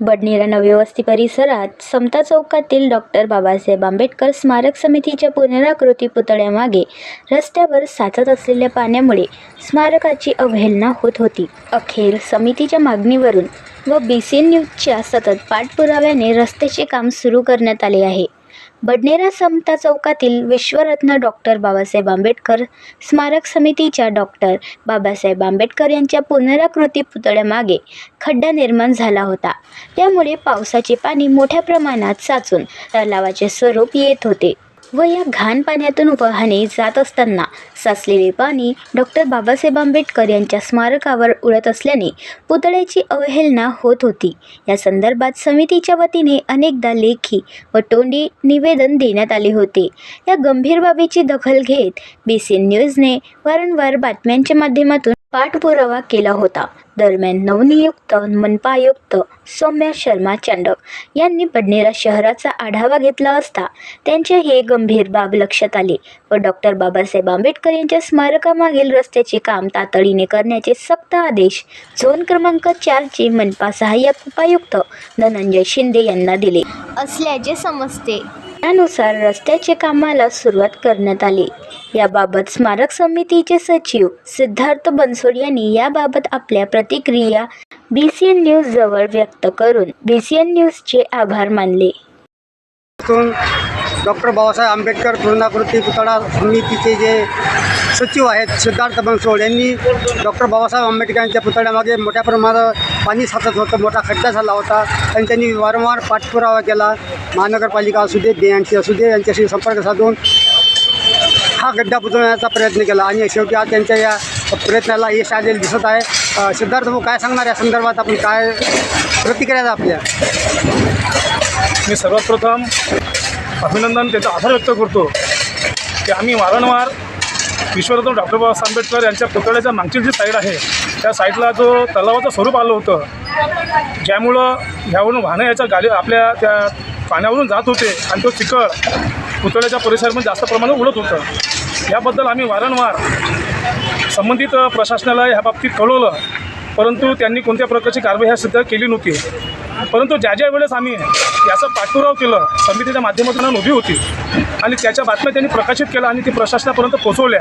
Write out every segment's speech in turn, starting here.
बडनेरा नवव्यवस्थी परिसरात समता चौकातील डॉक्टर बाबासाहेब आंबेडकर स्मारक समितीच्या पुनराकृती पुतळ्यामागे रस्त्यावर साचत असलेल्या पाण्यामुळे स्मारकाची अवहेलना होत होती. अखेर समितीच्या मागणीवरून व बी सी एन न्यूजच्या सतत पाठपुराव्याने रस्त्याचे काम सुरू करण्यात आले आहे. बडनेरा समता चौकातील विश्वरत्न डॉक्टर बाबासाहेब आंबेडकर स्मारक समितीच्या डॉक्टर बाबासाहेब आंबेडकर यांच्या पुनराकृती पुतळ्यामागे खड्डा निर्माण झाला होता. त्यामुळे पावसाचे पाणी मोठ्या प्रमाणात साचून तलावाचे स्वरूप येत होते. व या घाण पाण्यातून वाहने जात असताना साचलेले पाणी डॉक्टर बाबासाहेब आंबेडकर यांच्या स्मारकावर उडत असल्याने पुतळ्याची अवहेलना होत होती. या संदर्भात समितीच्या वतीने अनेकदा लेखी व तोंडी निवेदन देण्यात आले होते. या गंभीर बाबीची दखल घेत बी सी न्यूजने वारंवार बातम्यांच्या माध्यमातून पाठपुरावा केला होता. दरम्यान नवनियुक्त मनपायुक्त सौम्या शर्मा चांडक यांनी बडनेरा शहराचा आढावा घेतला असता त्यांचे हे गंभीर बाब लक्षात आले व डॉक्टर बाबासाहेब आंबेडकर यांच्या स्मारकामागील रस्त्याचे काम तातडीने करण्याचे सक्त आदेश झोन क्रमांक चारचे मनपा सहाय्यक उपायुक्त धनंजय शिंदे यांना दिले. असल्याचे समजते. त्यानुसार रस्त्याचे कामाला सुरुवात करण्यात आली. याबाबत स्मारक समितीचे सचिव सिद्धार्थ बनसोड यांनी याबाबत आपल्या प्रतिक्रिया बी सी एन न्यूजजवळ व्यक्त करून बी सी एन न्यूजचे आभार मानले. डॉक्टर बाबासाहेब आंबेडकर पूर्णाकृती पुतळा समितीचे जे सचिव आहेत सिद्धार्थ बनसोड यांनी डॉक्टर बाबासाहेब आंबेडकरांच्या पुतळ्यामागे मोठ्या प्रमाणात पाणी साचत होतं मोठा खड्डा झाला होता. आणि त्यांनी वारंवार पाठपुरावा केला. महानगरपालिका असू दे यांची असू दे यांच्याशी संपर्क साधून हा गड्डा बुजवण्याचा प्रयत्न केला. आणि शेवटी आज त्यांच्या या प्रयत्नाला यश आलेलं दिसत आहे. सिद्धार्थ भाऊ काय सांगणार या संदर्भात? आपण काय प्रतिक्रिया आपल्या? मी सर्वप्रथम अभिनंदन त्याचा आभार व्यक्त करतो. की आम्ही वारंवार विश्वरत्न डॉक्टर बाबासाहेब आंबेडकर यांच्या पुतळ्याच्या मागची जी साईड आहे त्या साईडला जो तलावाचं स्वरूप आलं होतं ज्यामुळं ह्यावरून वाहनं याच्या गाडी आपल्या त्या पाण्यावरून जात होते आणि तो चिकळ पुतळ्याच्या परिसरामध्ये जास्त प्रमाणात उडत होतं. याबद्दल आम्ही वारंवार संबंधित प्रशासनाला ह्या बाबतीत कळवलं परंतु त्यांनी कोणत्या प्रकारची कारवाई ह्या सिद्ध केली नव्हती. परंतु ज्या ज्या वेळेस आम्ही याचा पाठपुराव केलं समितीच्या माध्यमातून उभी होती आणि त्याच्या बातम्या त्यांनी प्रकाशित केल्या आणि ती प्रशासनापर्यंत पोहोचवल्या.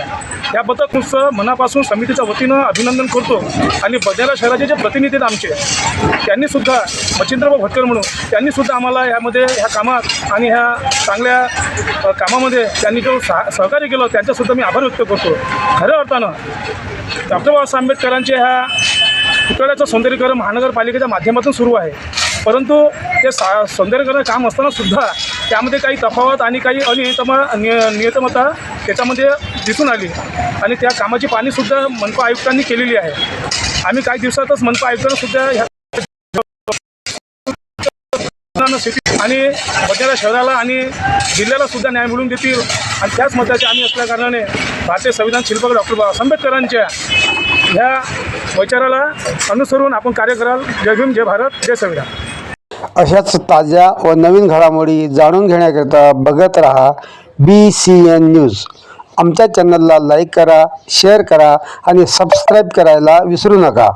याबद्दल नुसतं मनापासून समितीच्या वतीनं अभिनंदन करतो आणि बजारा शहराचे जे प्रतिनिधी आहेत आमचे त्यांनीसुद्धा मच्छिंद्रभाऊ भटकर म्हणून त्यांनीसुद्धा आम्हाला यामध्ये ह्या कामात आणि ह्या चांगल्या कामामध्ये त्यांनी जो सह सहकार्य केलं त्यांचासुद्धा मी आभार व्यक्त करतो. खऱ्या अर्थानं डॉक्टर बाबासाहेब आंबेडकरांच्या ह्या पुतळ्याचं सौंदर्यीकरण महानगरपालिकेच्या माध्यमातून सुरू आहे. परंतु ते सा सौंदर्यकरण काम असताना सुद्धा त्यामध्ये काही तफावत आणि काही अनियतम निय नियतमता त्याच्यामध्ये दिसून आली. आणि त्या कामाची पाणीसुद्धा मनपा आयुक्तांनी केलेली आहे. आम्ही काही दिवसातच मनपा आयुक्तांनासुद्धा ह्या आणि बडनेरा शहराला आणि जिल्ह्याला सुद्धा न्याय मिळवून देतील. आणि त्याच मताचे आम्ही असल्या कारणाने भारतीय संविधान शिल्पक डॉक्टर बाबासाहेब आंबेडकरांच्या ह्या विचाराला अनुसरून आपण कार्य कराल. जय भीम जय भारत जय संविधान. अशाच ताज्या व नवीन घडामोडी जाणून घेण्याकरिता बघत राहा बी सी एन न्यूज आमच्या चॅनलला लाईक करा शेअर करा आणि सबस्क्राईब करायला विसरू नका.